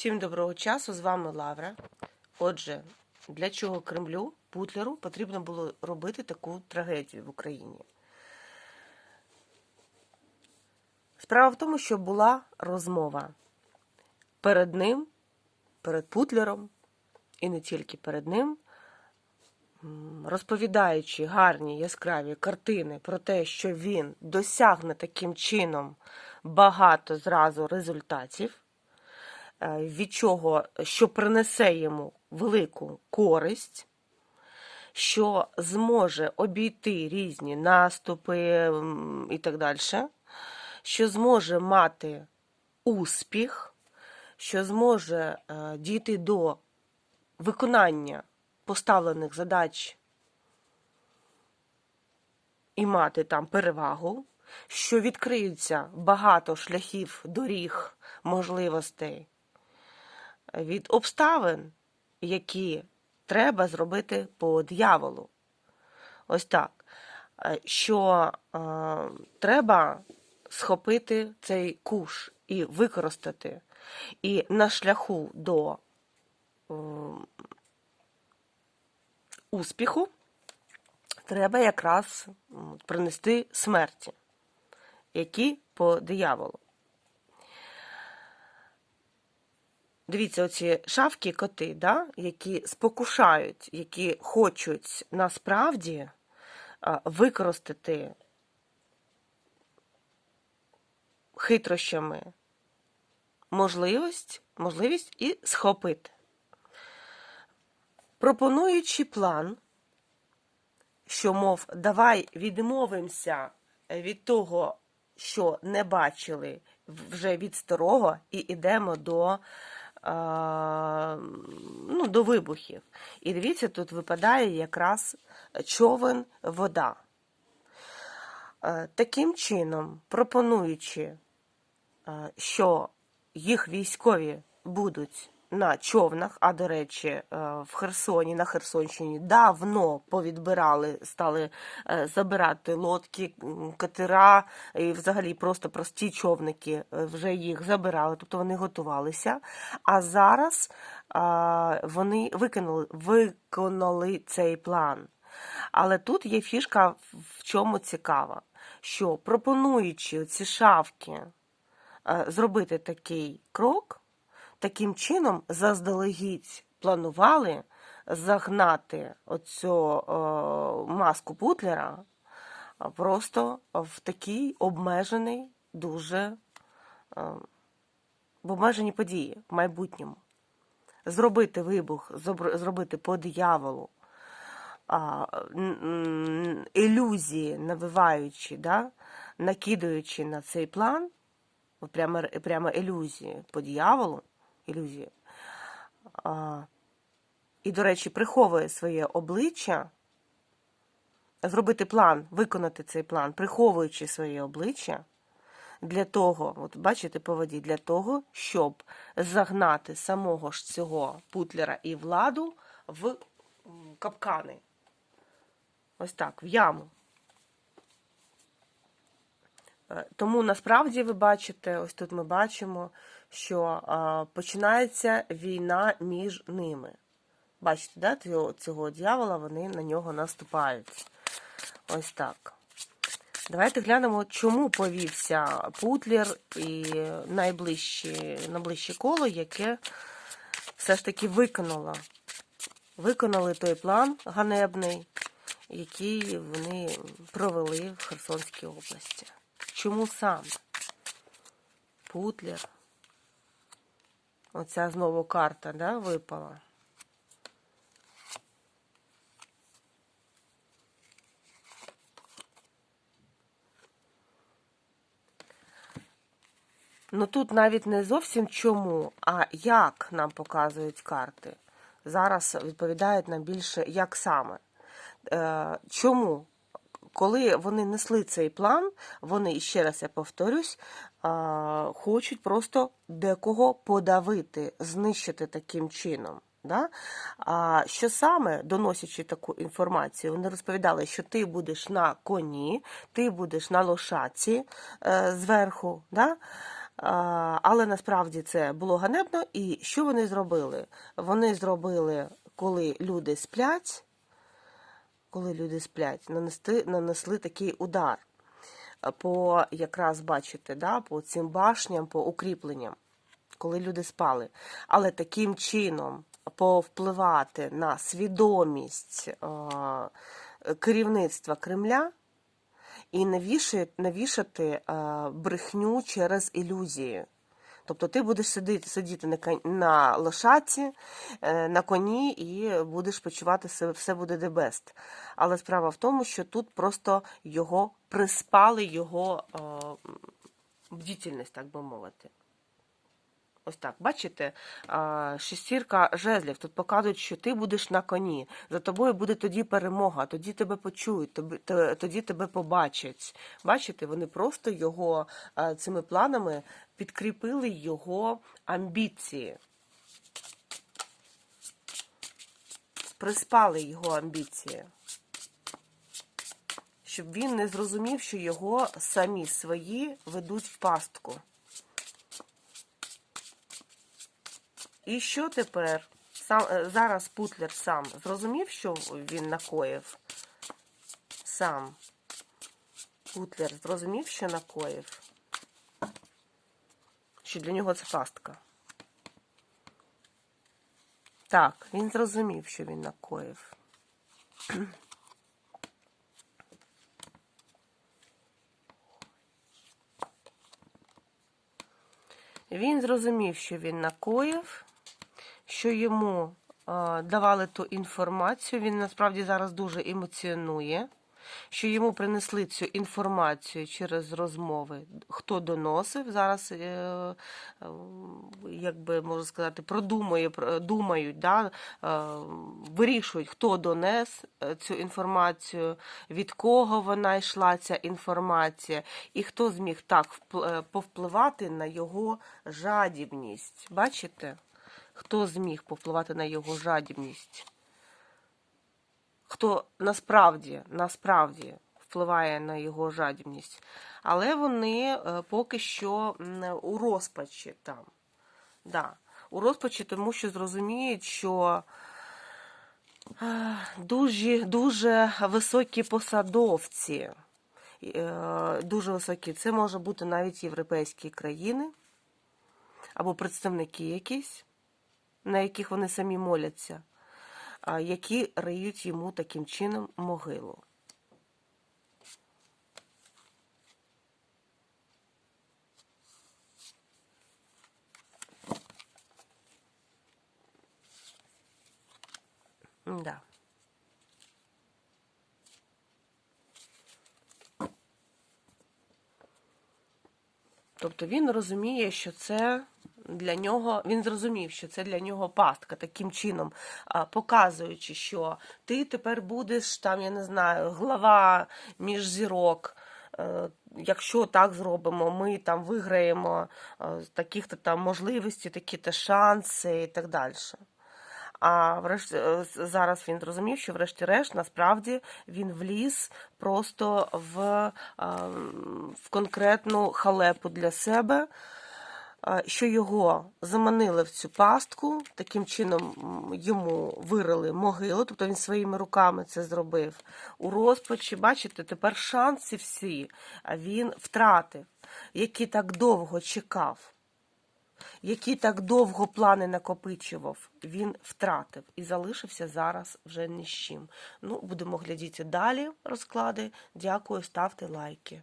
Всім доброго часу, з вами Лавра. Отже, для чого Кремлю, Путлеру, потрібно було робити таку трагедію в Україні? Справа в тому, що була розмова перед ним, перед Путлером, і не тільки перед ним, розповідаючи гарні яскраві картини про те, що він досягне таким чином багато зразу результатів від чого, що принесе йому велику користь, що зможе обійти різні наступи і так далі, що зможе мати успіх, що зможе е, дійти до виконання поставлених задач і мати там перевагу, що відкриються багато шляхів, доріг, можливостей від обставин, які треба зробити по дияволу. Ось так. Е, Що е, треба схопити цей куш і використати. І на шляху до е, успіху треба якраз принести смерті, які по дияволу. Дивіться, оці шавки коти, да, які спокушають, які хочуть насправді використати хитрощами можливість, можливість і схопити. Пропонуючи план, що, мов, давай відмовимося від того, що не бачили вже від старого, і йдемо до ну, до вибухів. І дивіться, тут випадає якраз човен вода. Е, Таким чином, пропонуючи, е, що їх військові будуть на човнах, а до речі, е, в Херсоні, на Херсонщині давно повідбирали, стали е, забирати лодки, катера і взагалі просто прості човники е, вже їх забирали, тобто вони готувалися. А зараз вони виконали, виконали цей план. Але тут є фішка в чому цікава, що пропонуючи ці шавки зробити такий крок, таким чином заздалегідь планували загнати оцю е, маску Путлера просто в такий обмежений, дуже е, в обмежені події в майбутньому. Зробити вибух, зробити по дияволу, ілюзії навиваючи, да, накидаючи на цей план, прямо, прямо ілюзії по дияволу, ілюзії, а, і, до речі, приховує своє обличчя, зробити план, виконати цей план, приховуючи своє обличчя, для того, от бачите по воді, для того, щоб загнати самого ж цього путлера і владу в капкани. Ось так, в яму. Е, Тому насправді ви бачите, ось тут ми бачимо, що починається війна між ними. Бачите, да, цього, дьявола вони на нього наступають. Ось так. Давайте глянемо, чому повівся Путлер і найближче, найближче коло, яке все ж таки виконало. Виконали той план ганебний, який вони провели в Херсонській області. Чому саме? Путлер. Оця знову карта, да, випала. Ну тут навіть не зовсім чому, а як нам показують карти. Зараз відповідають нам більше, як саме. Е, чому? Коли вони несли цей план, вони, ще раз я повторюсь, хочуть просто декого подавити, знищити таким чином. Да? А що саме, доносячи таку інформацію, вони розповідали, що ти будеш на коні, ти будеш на лошаці е, зверху, да? А, Але насправді це було ганебно. І що вони зробили? Вони зробили, коли люди сплять, коли люди сплять, нанести, нанесли такий удар по якраз бачите, да, по цим башням, по укріпленням, коли люди спали. Але таким чином повпливати на свідомість е, керівництва Кремля і навішати, е, брехню через ілюзії. Тобто ти будеш сидіти, сидіти на, на лошаці, е, на коні і будеш почувати себе, все буде дебест. Але справа в тому, що тут просто його приспали, його бдітельність, бдительність, так би мовити. Ось так, бачите, шестірка жезлів. Тут показують, що ти будеш на коні. За тобою буде тоді перемога, тоді тебе почують, тоді тебе побачать. Бачите, вони просто його цими планами підкріпили його амбіції. Приспали його амбіції. Щоб він не зрозумів, що його самі свої ведуть в пастку. І що тепер? Сам, е, зараз Путлер сам зрозумів, що він накоїв? Сам. Путлер зрозумів, що накоїв? Що для нього це пастка. Так, він зрозумів, що він накоїв. Він зрозумів, що він накоїв, що йому е, давали ту інформацію. Він насправді зараз дуже емоціонує, що йому принесли цю інформацію через розмови, хто доносив. Зараз, е, е, як би можна сказати, продумує, про- думають, да, вирішують, хто донес цю інформацію, від кого вона йшла, ця інформація, і хто зміг так впл- повпливати на його жадібність. Бачите? Хто зміг повпливати на його жадібність? Хто насправді, насправді впливає на його жадібність. Але вони е, поки що у розпачі там. Да, у розпачі, тому що зрозуміють, що е, дуже, дуже високі посадовці, е, дуже високі, це може бути навіть європейські країни або представники якісь, на яких вони самі моляться, які риють йому таким чином могилу. Да. Тобто він розуміє, що це для нього, він зрозумів, що це для нього пастка таким чином, показуючи, що ти тепер будеш там, я не знаю, глава між зірок. Е, Якщо так зробимо, ми там виграємо е, таких-то там можливості, такі-то шанси і так далі. А врешті е, зараз він зрозумів, що врешті-решт насправді він вліз просто в, в конкретну халепу для себе, що його заманили в цю пастку, таким чином йому вирили могилу, тобто він своїми руками це зробив у розпачі. Бачите, тепер шанси всі він втратив, які так довго чекав які так довго плани накопичував, він втратив і залишився зараз вже ні з чим. Ну, будемо глядіти далі розклади. Дякую, ставте лайки.